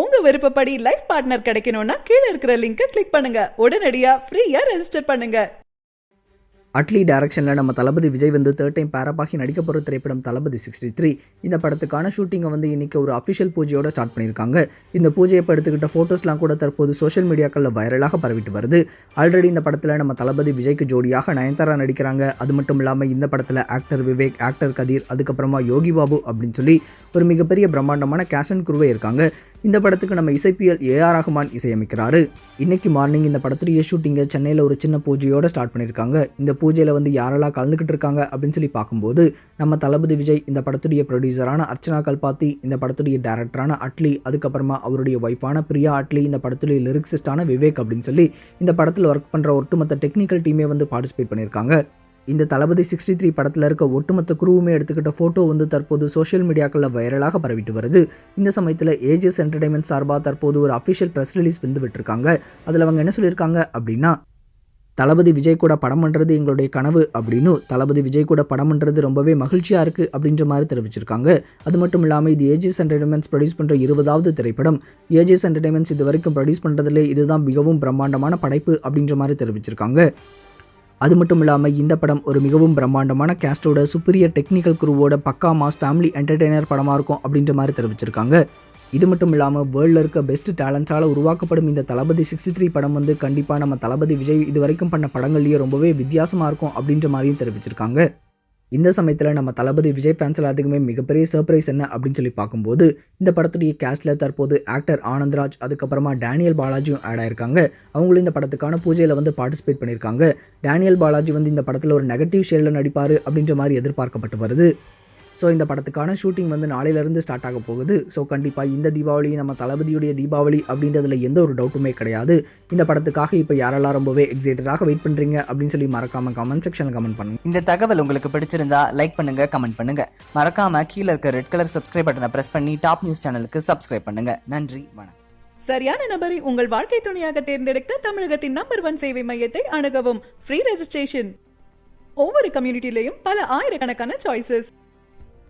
உங்க விருப்பப்படி life partner கிடைக்கணும்னா கீழே இருக்கிற லிங்கை கிளிக் பண்ணுங்க. உடனடியா ஃப்ரீயா ரெஜிஸ்டர் பண்ணுங்க. அட்லி டைரக்ஷனில் நம்ம தளபதி விஜய் வந்து தேர்ட் டைம் பேரப்பாகி நடிக்க போகிற திரைப்படம் தளபதி சிக்ஸ்டி த்ரீ இந்த படத்துக்கான ஷூட்டிங்கை வந்து இன்றைக்கி ஒரு அஃபிஷியல் பூஜையோட ஸ்டார்ட் பண்ணியிருக்காங்க. இந்த பூஜையை எடுத்துக்கிட்ட ஃபோட்டோஸ்லாம் கூட தற்போது சோஷியல் மீடியாக்களில் வைரலாக பரவிட்டு வருது. ஆல்ரெடி இந்த படத்தில் நம்ம தளபதி விஜய்க்கு ஜோடியாக நயன்தாரா நடிக்கிறாங்க. அது மட்டும் இல்லாமல் இந்த படத்தில் ஆக்டர் விவேக் ஆக்டர் கதீர் அதுக்கப்புறமா யோகி பாபு அப்படின்னு சொல்லி ஒரு மிகப்பெரிய பிரம்மாண்டமான கேஷ் அண்ட் குருவே இருக்காங்க. இந்த படத்துக்கு நம்ம இசைப்பியல் ஏஆர் ரஹ்மான் இசையமைக்கிறாரு. இன்னைக்கு மார்னிங் இந்த படத்துடைய ஷூட்டிங்கை சென்னையில் ஒரு சின்ன பூஜையோட ஸ்டார்ட் பண்ணியிருக்காங்க. இந்த பூஜையில் வந்து யாரெல்லாம் கலந்துக்கிட்டு இருக்காங்க அப்படின்னு சொல்லி பார்க்கும்போது நம்ம தளபதி விஜய் இந்த படத்துடைய ப்ரொடியூசரான அர்ச்சனா கல்பாத்தி இந்த படத்துடைய டேரக்டரான அட்லி அதுக்கப்புறமா அவருடைய ஒய்ஃபான பிரியா அட்லி இந்த படத்துடைய லிரிக்ஸிஸ்டான விவேக் அப்படின்னு சொல்லி இந்த படத்தில் ஒர்க் பண்ணுற ஒட்டுமொத்த டெக்னிக்கல் டீமே வந்து பார்ட்டிசிபேட் பண்ணியிருக்காங்க. இந்த தளபதி சிக்ஸ்டி த்ரீ படத்தில் இருக்க ஒட்டுமொத்த குரூவுமே எடுத்துக்கிட்ட ஃபோட்டோ வந்து தற்போது சோஷியல் மீடியாக்களில் வைரலாக பரவிட்டு வருது. இந்த சமயத்தில் ஏஜஸ் என்டர்டைன்மெண்ட் சார்பாக தற்போது ஒரு அஃபிஷியல் ப்ரெஸ் ரிலீஸ் வந்து விட்டுருக்காங்க. அதில் அவங்க என்ன சொல்லியிருக்காங்க அப்படின்னா தளபதி விஜய் கூட படம் பண்ணுறது எங்களுடைய கனவு அப்படின்னு தளபதி விஜய் கூட படம் பண்ணுறது ரொம்பவே மகிழ்ச்சியாக இருக்குது அப்படின்ற மாதிரி தெரிவிச்சிருக்காங்க. அது மட்டும் இல்லாமல் இது ஏஜிஎஸ் என்டர்டைன்மெண்ட்ஸ் ப்ரொடியூஸ் பண்ணுற இருபதாவது திரைப்படம். ஏஜிஎஸ் என்டர்டைன்மெண்ட்ஸ் இது வரைக்கும் ப்ரொடியூஸ் பண்ணுறதுல இதுதான் மிகவும் பிரம்மாண்டமான படைப்பு அப்படின்ற மாதிரி தெரிவிச்சிருக்காங்க. அது மட்டும் இல்லாமல் இந்த படம் ஒரு மிகவும் பிரம்மாண்டமான கேஸ்டோட சுப்பீரியர் டெக்னிக்கல் குரூவோட பக்கா மாஸ் ஃபேமிலி என்டர்டெய்னர் படமாக இருக்கும் அப்படின்ற மாதிரி தெரிவிச்சிருக்காங்க. இது மட்டும் இல்லாமல் வேர்ல்டில் இருக்க பெஸ்ட் டேலண்ட்ஸால் உருவாக்கப்படும் இந்த தளபதி சிக்ஸ்டி த்ரீ படம் வந்து கண்டிப்பாக நம்ம தளபதி விஜய் இது வரைக்கும் பண்ண படங்கள்லேயே ரொம்பவே வித்தியாசமாக இருக்கும் அப்படின்ற மாதிரியும் தெரிவிச்சிருக்காங்க. இந்த சமயத்தில் நம்ம தளபதி விஜய் ஃபேன்ஸ் எல்லாத்துக்குமே மிகப்பெரிய சர்ப்ரைஸ் என்ன அப்படின்னு சொல்லி பார்க்கும்போது இந்த படத்துடைய கேஸ்டில் தற்போது ஆக்டர் ஆனந்த்ராஜ் அதுக்கப்புறமா டேனியல் பாலாஜியும் ஆட் ஆயிருக்காங்க. அவங்களும் இந்த படத்துக்கான பூஜையில் வந்து பார்ட்டிசிபேட் பண்ணியிருக்காங்க. டேனியல் பாலாஜி வந்து இந்த படத்தில் ஒரு நெகட்டிவ் ஷேடில் நடிப்பார் அப்படின்ற மாதிரி எதிர்பார்க்கப்பட்டு வருது. ஸோ இந்த படத்துக்கான ஷூட்டிங் வந்து நாளையிலேருந்து ஸ்டார்ட் ஆக போகுது. ஸோ கண்டிப்பாக இந்த தீபாவளி நம்ம தளபதியுடைய தீபாவளி அப்படின்றதுல எந்த ஒரு டவுட்டுமே கிடையாது. இந்த படத்துக்காக இப்போ யாரெல்லாம் ரொம்பவே எக்ஸைட்டடாக வெயிட் பண்ணுறீங்க அப்படின்னு சொல்லி மறக்காமல் கமெண்ட் செக்ஷனில் கமெண்ட் பண்ணுங்க. இந்த தகவல் உங்களுக்கு பிடிச்சிருந்தா லைக் பண்ணுங்க கமெண்ட் பண்ணுங்க. மறக்காம கீழே இருக்க ரெட் கலர் சப்ஸ்கிரைப் பட்டனை பிரஸ் பண்ணி டாப் நியூஸ் சேனலுக்கு சப்ஸ்கிரைப் பண்ணுங்க. நன்றி வணக்கம். சரியான நபரை உங்கள் வாழ்க்கை துணையாக தேர்ந்தெடுக்க தமிழகத்தின் நம்பர் ஒன் சேவை மையத்தை அணுகவும். ஃப்ரீ ரெஜிஸ்ட்ரேஷன் ஒவ்வொரு கம்யூனிட்டிலையும் பல ஆயிரக்கணக்கான சாய்ஸஸ்